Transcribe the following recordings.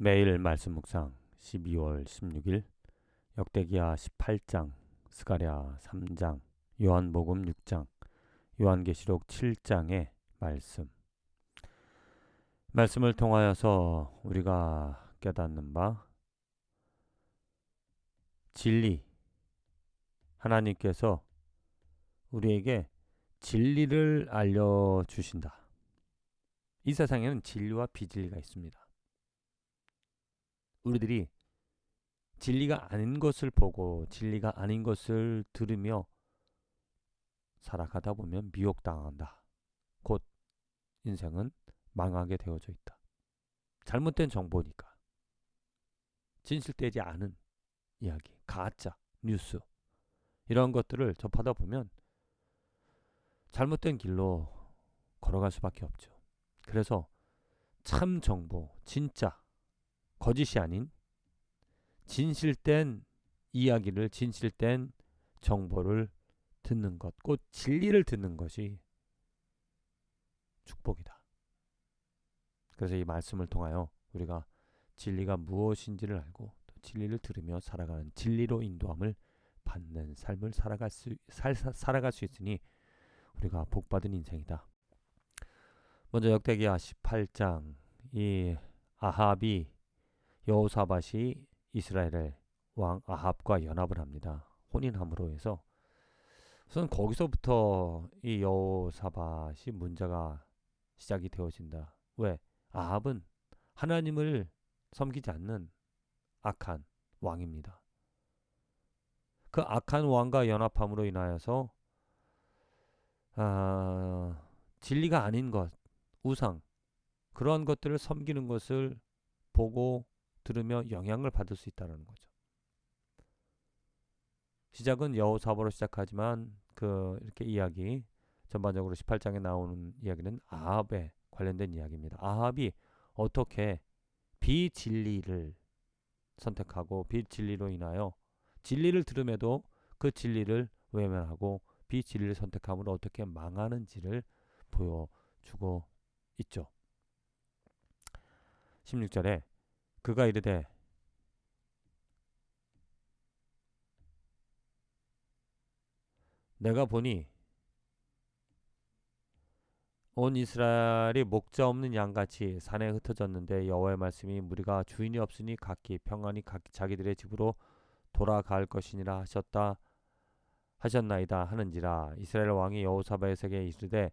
매일 말씀 묵상 12월 16일 역대기야 18장 스가랴 3장 요한복음 6장 요한계시록 7장의 말씀 말씀을 통하여서 우리가 깨닫는 바 진리 하나님께서 우리에게 진리를 알려 주신다. 이 세상에는 진리와 비진리가 있습니다. 우리들이 진리가 아닌 것을 보고 진리가 아닌 것을 들으며 살아가다 보면 미혹당한다. 곧 인생은 망하게 되어져 있다. 잘못된 정보니까. 진실되지 않은 이야기, 가짜, 뉴스 이런 것들을 접하다 보면 잘못된 길로 걸어갈 수밖에 없죠. 그래서 참 정보, 진짜 거짓이 아닌 진실된 이야기를 진실된 정보를 듣는 것, 곧 진리를 듣는 것이 축복이다. 그래서 이 말씀을 통하여 우리가 진리가 무엇인지를 알고 또 진리를 들으며 살아가는 진리로 인도함을 받는 삶을 살아갈 수 살, 살아갈 수 있으니 우리가 복받은 인생이다. 먼저 역대기야 18장 이 아합이 여호사밧이 이스라엘의 왕 아합과 연합을 합니다. 혼인함으로 해서 우선 거기서부터 이 여호사밧이 문제가 시작이 되어진다. 왜? 아합은 하나님을 섬기지 않는 악한 왕입니다. 그 악한 왕과 연합함으로 인하여서 아, 진리가 아닌 것, 우상 그러한 것들을 섬기는 것을 보고 들으며 영향을 받을 수 있다는 거죠. 시작은 여호사바로 시작하지만 그 이렇게 이야기 전반적으로 18장에 나오는 이야기는 아합에 관련된 이야기입니다. 아합이 어떻게 비진리를 선택하고 비진리로 인하여 진리를 들음에도 그 진리를 외면하고 비진리를 선택함으로 어떻게 망하는지를 보여주고 있죠. 16절에 그가 이르되 내가 보니 온 이스라엘이 목자 없는 양같이 산에 흩어졌는데 여호와의 말씀이 무리가 주인이 없으니 각기 평안히 각기 자기들의 집으로 돌아갈 것이니라 하셨다 하셨나이다 하는지라 이스라엘 왕이 여호사밧에게 이르되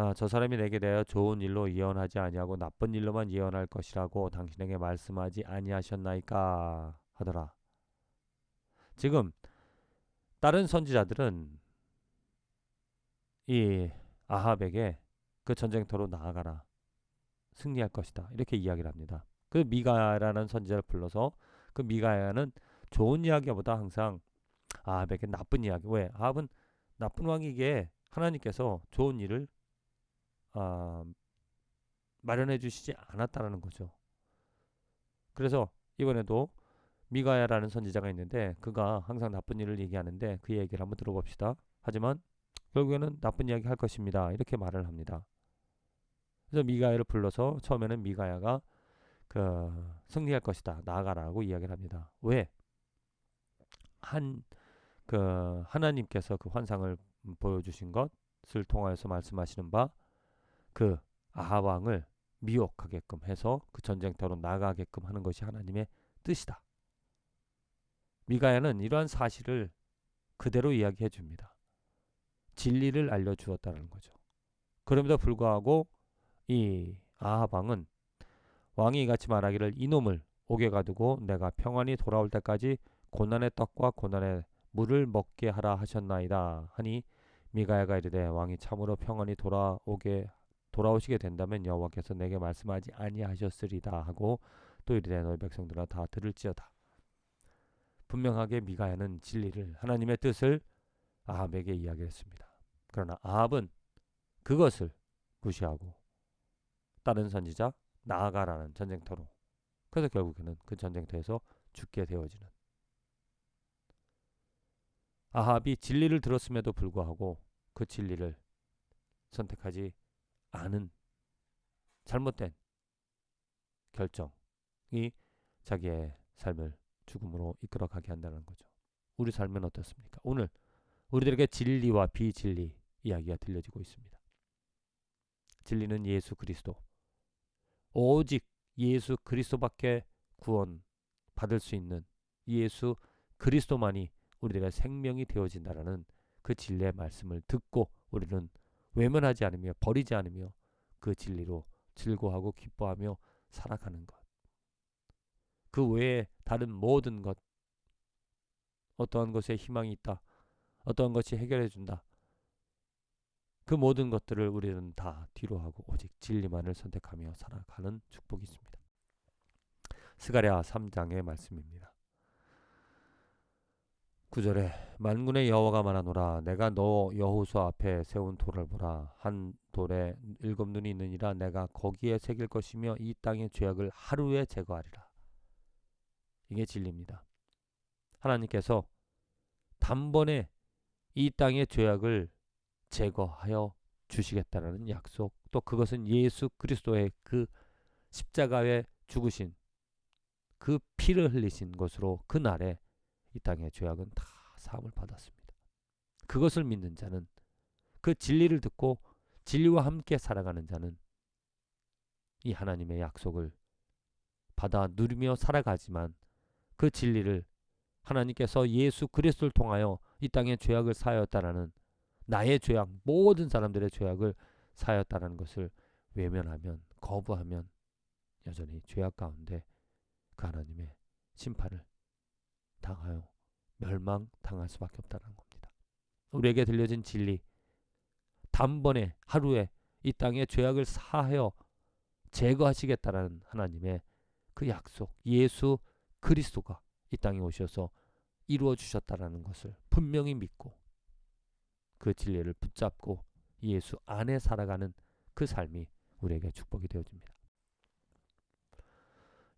아, 저 사람이 내게 대하여 좋은 일로 예언하지 아니하고 나쁜 일로만 예언할 것이라고 당신에게 말씀하지 아니하셨나이까 하더라. 지금 다른 선지자들은 이 아합에게 그 전쟁터로 나아가라. 승리할 것이다. 이렇게 이야기를 합니다. 그 미가야라는 선지자를 불러서 그 미가야는 좋은 이야기보다 항상 아합에게 나쁜 이야기. 왜? 아합은 나쁜 왕이기에 하나님께서 좋은 일을 아, 마련해 주시지 않았다라는 거죠. 그래서 이번에도 미가야라는 선지자가 있는데 그가 항상 나쁜 일을 얘기하는데 그 얘기를 한번 들어봅시다. 하지만 결국에는 나쁜 이야기 할 것입니다. 이렇게 말을 합니다. 그래서 미가야를 불러서 처음에는 미가야가 그 승리할 것이다. 나아가라고 이야기를 합니다. 왜? 한 그 하나님께서 그 환상을 보여주신 것을 통하여서 말씀하시는 바 그 아하 왕을 미혹하게끔 해서 그 전쟁터로 나가게끔 하는 것이 하나님의 뜻이다. 미가야는 이러한 사실을 그대로 이야기해 줍니다. 진리를 알려 주었다는 거죠. 그럼에도 불구하고 이 아합 왕은 왕이 같이 말하기를 이놈을 옥에 가두고 내가 평안히 돌아올 때까지 고난의 떡과 고난의 물을 먹게 하라 하셨나이다 하니 미가야가 이르되 왕이 참으로 평안히 돌아오게 돌아오시게 된다면 여호와께서 내게 말씀하지 아니하셨으리다 하고 또 이르되 너희 백성들아 다 들을지어다. 분명하게 미가야는 진리를 하나님의 뜻을 아합에게 이야기했습니다. 그러나 아합은 그것을 무시하고 다른 선지자 나아가라는 전쟁터로 그래서 결국에는 그 전쟁터에서 죽게 되어지는 아합이 진리를 들었음에도 불구하고 그 진리를 선택하지 아는 잘못된 결정, 자기의 삶을 죽음으로 이끌어가게 한다는 거죠. 우리 삶은 어떻습니까? 오늘 우리들에게 진리와 비진리 이야기가 들려지고 있습니다. 진리는 예수 그리스도. 오직 예수 그리스도밖에 구원 받을 수 있는 예수 그리스도만이 우리들의 생명이 되어진다라는 그 진리의 말씀을 듣고 우리는 외면하지 않으며 버리지 않으며 그 진리로 즐거워하고 기뻐하며 살아가는 것. 그 외에 다른 모든 것, 어떠한 것에 희망이 있다. 어떠한 것이 해결해 준다. 그 모든 것들을 우리는 다 뒤로 하고 오직 진리만을 선택하며 살아가는 축복이 있습니다. 스가랴 3장의 말씀입니다. 9절에 만군의 여호와가 말하노라 내가 너 여호수 앞에 세운 돌을 보라. 한 돌에 일곱 눈이 있느니라. 내가 거기에 새길 것이며 이 땅의 죄악을 하루에 제거하리라. 이게 진리입니다. 하나님께서 단번에 이 땅의 죄악을 제거하여 주시겠다라는 약속 또 그것은 예수 그리스도의 그 십자가에 죽으신 그 피를 흘리신 것으로 그 날에 이 땅의 죄악은 다 사함을 받았습니다. 그것을 믿는 자는 그 진리를 듣고 진리와 함께 살아가는 자는 이 하나님의 약속을 받아 누리며 살아가지만 그 진리를 하나님께서 예수 그리스도를 통하여 이 땅의 죄악을 사하였다라는 나의 죄악 모든 사람들의 죄악을 사하였다라는 것을 외면하면 거부하면 여전히 죄악 가운데 그 하나님의 심판을 당하여 멸망당할 수밖에 없다는 겁니다. 우리에게 들려진 진리 단번에 하루에 이 땅의 죄악을 사하여 제거하시겠다라는 하나님의 그 약속 예수 그리스도가 이 땅에 오셔서 이루어 주셨다라는 것을 분명히 믿고 그 진리를 붙잡고 예수 안에 살아가는 그 삶이 우리에게 축복이 되어집니다.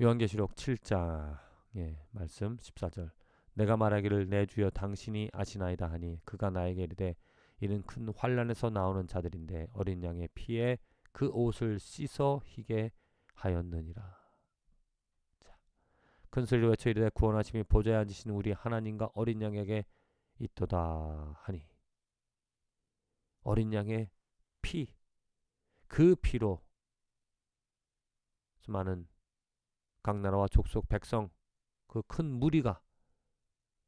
요한계시록 7장 의 말씀 14절 내가 말하기를 내 주여 당신이 아시나이다 하니 그가 나에게 이르되 이는 큰 환란에서 나오는 자들인데 어린 양의 피에 그 옷을 씻어 희게 하였느니라. 자, 큰 소리로 외쳐 이르되 구원하심이 보좌에 앉으신 우리 하나님과 어린 양에게 있도다 하니 어린 양의 피, 그 피로 수많은 각 나라와 족속 백성 그 큰 무리가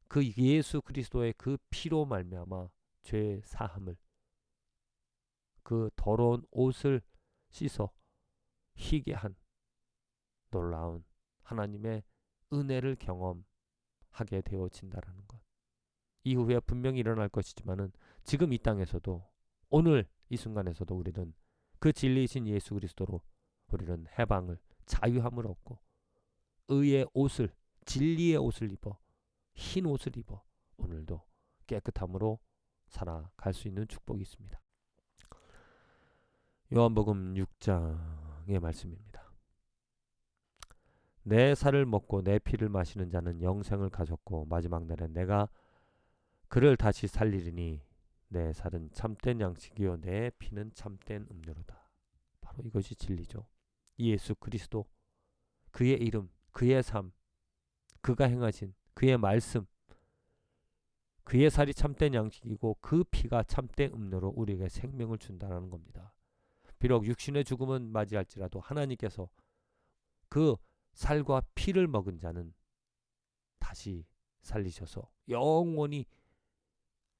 그 예수 그리스도의 그 피로 말미암아 죄 사함을 그 더러운 옷을 씻어 희게 한 놀라운 하나님의 은혜를 경험하게 되어진다라는 것. 이후에 분명히 일어날 것이지만은 지금 이 땅에서도 오늘 이 순간에서도 우리는 그 진리이신 예수 그리스도로 우리는 해방을 자유함을 얻고 의의 옷을 진리의 옷을 입어 흰 옷을 입어 오늘도 깨끗함으로 살아갈 수 있는 축복이 있습니다. 요한복음 6장의 말씀입니다. 내 살을 먹고 내 피를 마시는 자는 영생을 가졌고 마지막 날에 내가 그를 다시 살리리니 내 살은 참된 양식이요 내 피는 참된 음료로다. 바로 이것이 진리죠. 예수 그리스도 그의 이름 그의 삶 그가 행하신 그의 말씀 그의 살이 참된 양식이고 그 피가 참된 음료로 우리에게 생명을 준다는 겁니다. 비록 육신의 죽음은 맞이할지라도 하나님께서 그 살과 피를 먹은 자는 다시 살리셔서 영원히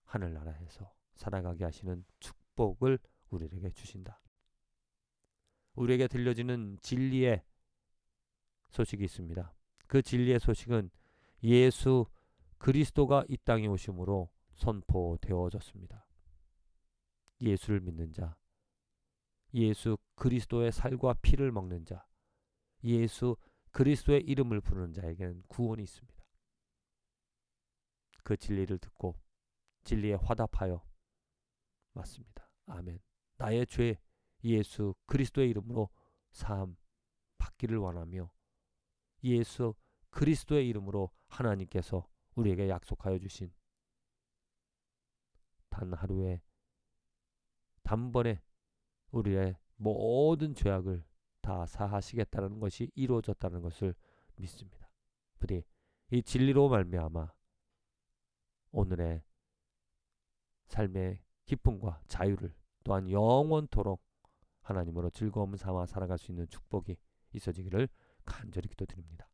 하늘나라에서 살아가게 하시는 축복을 우리에게 주신다. 우리에게 들려지는 진리의 소식이 있습니다. 그 진리의 소식은 예수 그리스도가 이 땅에 오심으로 선포되어졌습니다. 예수를 믿는 자, 예수 그리스도의 살과 피를 먹는 자, 예수 그리스도의 이름을 부르는 자에게는 구원이 있습니다. 그 진리를 듣고 진리에 화답하여 맞습니다. 아멘. 나의 죄 예수 그리스도의 이름으로 사함 받기를 원하며 예수 그리스도의 이름으로 하나님께서 우리에게 약속하여 주신 단 하루에 단번에 우리의 모든 죄악을 다 사하시겠다는 것이 이루어졌다는 것을 믿습니다. 부디 이 진리로 말미암아 오늘의 삶의 기쁨과 자유를 또한 영원토록 하나님으로 즐거움 삼아 살아갈 수 있는 축복이 있어지기를 간절히 기도드립니다.